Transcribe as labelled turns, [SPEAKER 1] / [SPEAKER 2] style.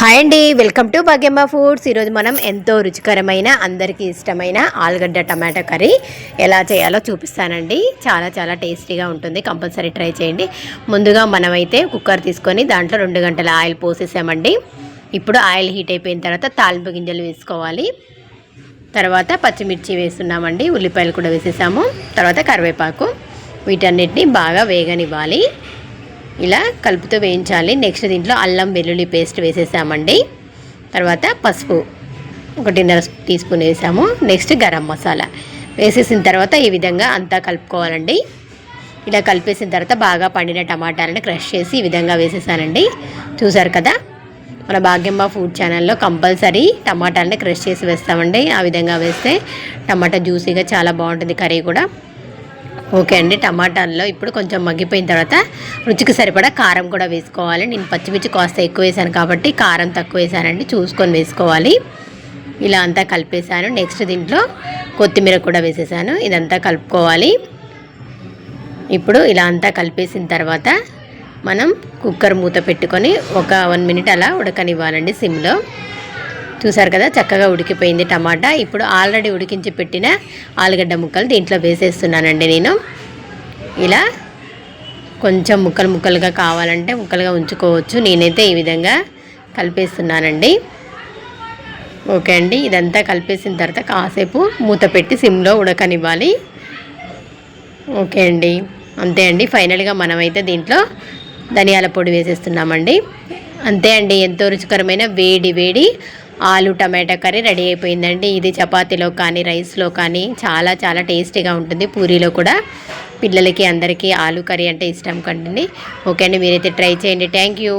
[SPEAKER 1] Hi అండి welcome to Bhagyamma foods. ఈరోజు మనం ఎంతో రుచికరమైన అందరికీ ఇష్టమైన ఆలుగడ్డ టమాటా కర్రీ ఎలా చేయాలో చూపిస్తానండి. చాలా చాలా టేస్టీగా ఉంటుంది. కంపల్సరీ ట్రై చేయండి. ముందుగా మనమైతే కుక్కర్ తీసుకొని దాంట్లో రెండు గంటల ఆయిల్ పోసేసామండి. ఇప్పుడు ఆయిల్ హీట్ అయిపోయిన తర్వాత తాలింపు గింజలు వేసుకోవాలి. తర్వాత పచ్చిమిర్చి వేస్తున్నామండి. ఉల్లిపాయలు కూడా వేసేసాము. తర్వాత కరివేపాకు. వీటన్నిటిని బాగా వేగనివ్వాలి. ఇలా కలుపుతూ వేయించాలి. నెక్స్ట్ దీంట్లో అల్లం వెల్లుల్లి పేస్ట్ వేసేసామండి. తర్వాత పసుపు ఒకటిన్నర టీ స్పూన్ వేసాము. నెక్స్ట్ గరం మసాలా. వేసేసిన తర్వాత ఈ విధంగా అంతా కలుపుకోవాలండి. ఇలా కలిపేసిన తర్వాత బాగా పండిన టమాటాలను క్రష్ చేసి ఈ విధంగా వేసేసానండి. చూసారు కదా? మన భాగ్యమ్మ ఫుడ్ ఛానల్లో కంపల్సరీ టమాటాలని క్రష్ చేసి వేస్తామండి. ఆ విధంగా వేస్తే టమాటా జ్యూసీగా చాలా బాగుంటుంది కర్రీ కూడా. ఓకే అండి టమాటాల్లో ఇప్పుడు కొంచెం మగ్గిపోయిన తర్వాత రుచికి సరిపడా కారం కూడా వేసుకోవాలి. నేను పచ్చిమిర్చి కాస్త ఎక్కువ వేసాను కాబట్టి కారం తక్కువ వేసానండి చూసుకొని వేసుకోవాలి. ఇలా అంతా కలిపేసాను నెక్స్ట్ దీంట్లో కొత్తిమీర కూడా వేసేసాను. ఇదంతా కలుపుకోవాలి. ఇప్పుడు ఇలా అంతా కలిపేసిన తర్వాత మనం కుక్కర్ మూత పెట్టుకొని ఒక వన్ మినిట్ అలా ఉడకనివ్వాలండి సిమ్లో. చూసారు కదా చక్కగా ఉడికిపోయింది టమాటా. ఇప్పుడు ఆల్రెడీ ఉడికించి పెట్టిన ఆలుగడ్డ ముక్కలు దీంట్లో వేసేస్తున్నానండి నేను. ఇలా కొంచెం ముక్కలు ముక్కలుగా కావాలంటే ముక్కలుగా ఉంచుకోవచ్చు. నేనైతే ఈ విధంగా కలిపేస్తున్నానండి. ఓకే అండి ఇదంతా కలిపేసిన తర్వాత కాసేపు మూత పెట్టి సిమ్లో ఉడకనివ్వాలి. ఓకే అండి అంతే అండి. ఫైనల్గా మనమైతే దీంట్లో ధనియాల పొడి వేసేస్తున్నామండి. అంతే అండి ఎంతో రుచికరమైన వేడి వేడి ఆలు టమాటా కర్రీ రెడీ అయిపోయిందండి. ఇది చపాతీలో కానీ రైస్లో కానీ చాలా చాలా టేస్టీగా ఉంటుంది. పూరీలో కూడా పిల్లలకి అందరికీ ఆలు కర్రీ అంటే ఇష్టం కండి. ఓకే అండి మీరైతే ట్రై చేయండి. Thank you.